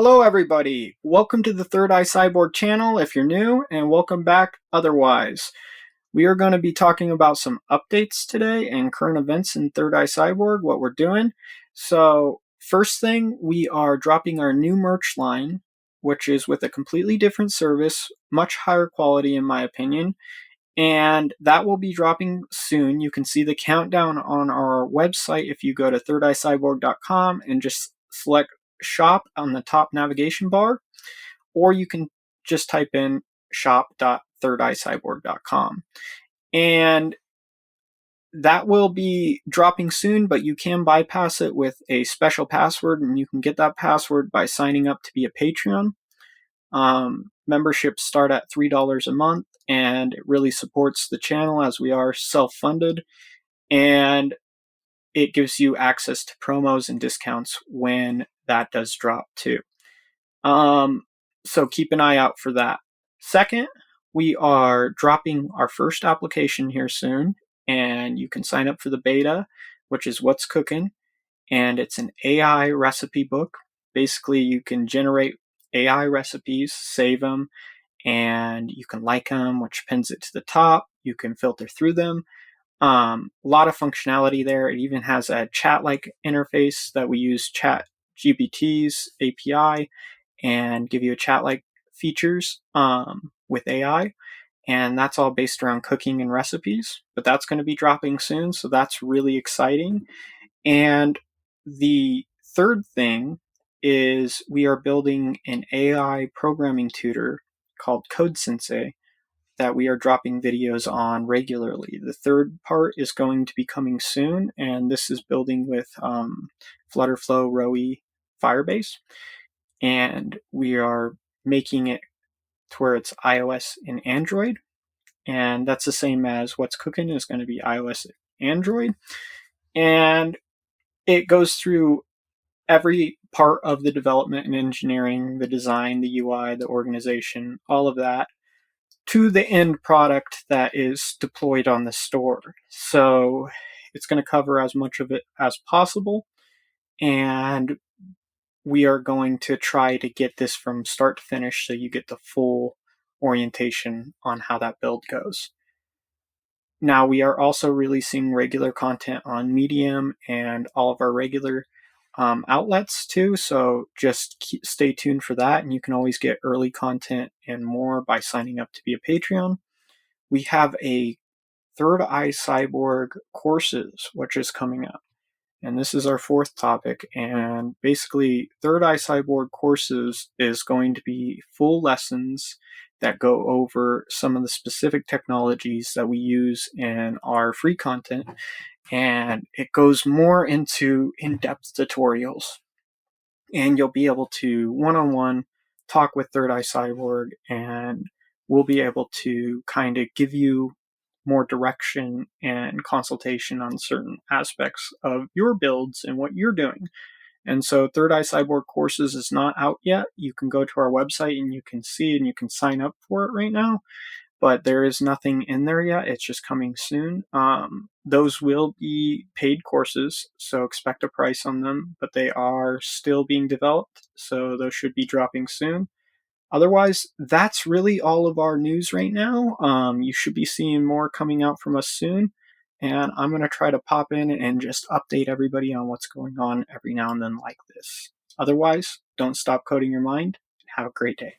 Hello, everybody. Welcome to the Third Eye Cyborg channel if you're new, and welcome back otherwise. We are going to be talking about some updates today and current events in Third Eye Cyborg, what we're doing. So, first thing, we are dropping our new merch line, which is with a completely different service, much higher quality, in my opinion. And that will be dropping soon. You can see the countdown on our website if you go to thirdeyecyborg.com and just select shop on the top navigation bar, or you can just type in shop.thirdeyecyborg.com. And that will be dropping soon, but you can bypass it with a special password, and you can get that password by signing up to be a Patreon. Um, memberships start at $3 a month, and it really supports the channel as we are self funded. And it gives you access to promos and discounts when that does drop too. Um, so keep an eye out for that. Second, we are dropping our first application here soon, and you can sign up for the beta, which is What's Cooking, and it's an AI recipe book. Basically, you can generate AI recipes, save them, and you can like them, which pins it to the top. You can filter through them. Um, a lot of functionality there. It even has a chat like interface that we use Chat GPT's API and give you a chat like features um, with AI. And that's all based around cooking and recipes. But that's going to be dropping soon. So that's really exciting. And the third thing is we are building an AI programming tutor called Code Sensei that we are dropping videos on regularly. The third part is going to be coming soon, and this is building with um, Flutterflow, Rowie, Firebase, and we are making it to where it's iOS and Android, and that's the same as what's cooking is going to be iOS Android, and it goes through every part of the development and engineering, the design, the UI, the organization, all of that to the end product that is deployed on the store. So it's going to cover as much of it as possible. And we are going to try to get this from start to finish so you get the full orientation on how that build goes. Now, we are also releasing regular content on Medium and all of our regular um, outlets too, so just keep, stay tuned for that. And you can always get early content and more by signing up to be a Patreon. We have a Third Eye Cyborg courses, which is coming up. And this is our fourth topic. And basically, Third Eye Cyborg courses is going to be full lessons that go over some of the specific technologies that we use in our free content. And it goes more into in depth tutorials. And you'll be able to one on one talk with Third Eye Cyborg, and we'll be able to kind of give you more direction and consultation on certain aspects of your builds and what you're doing. And so Third Eye Cyborg courses is not out yet. You can go to our website and you can see and you can sign up for it right now. But there is nothing in there yet. It's just coming soon. Um, those will be paid courses, so expect a price on them, but they are still being developed, so those should be dropping soon otherwise, that's really all of our news right now. Um, you should be seeing more coming out from us soon. And I'm going to try to pop in and just update everybody on what's going on every now and then, like this. Otherwise, don't stop coding your mind. Have a great day.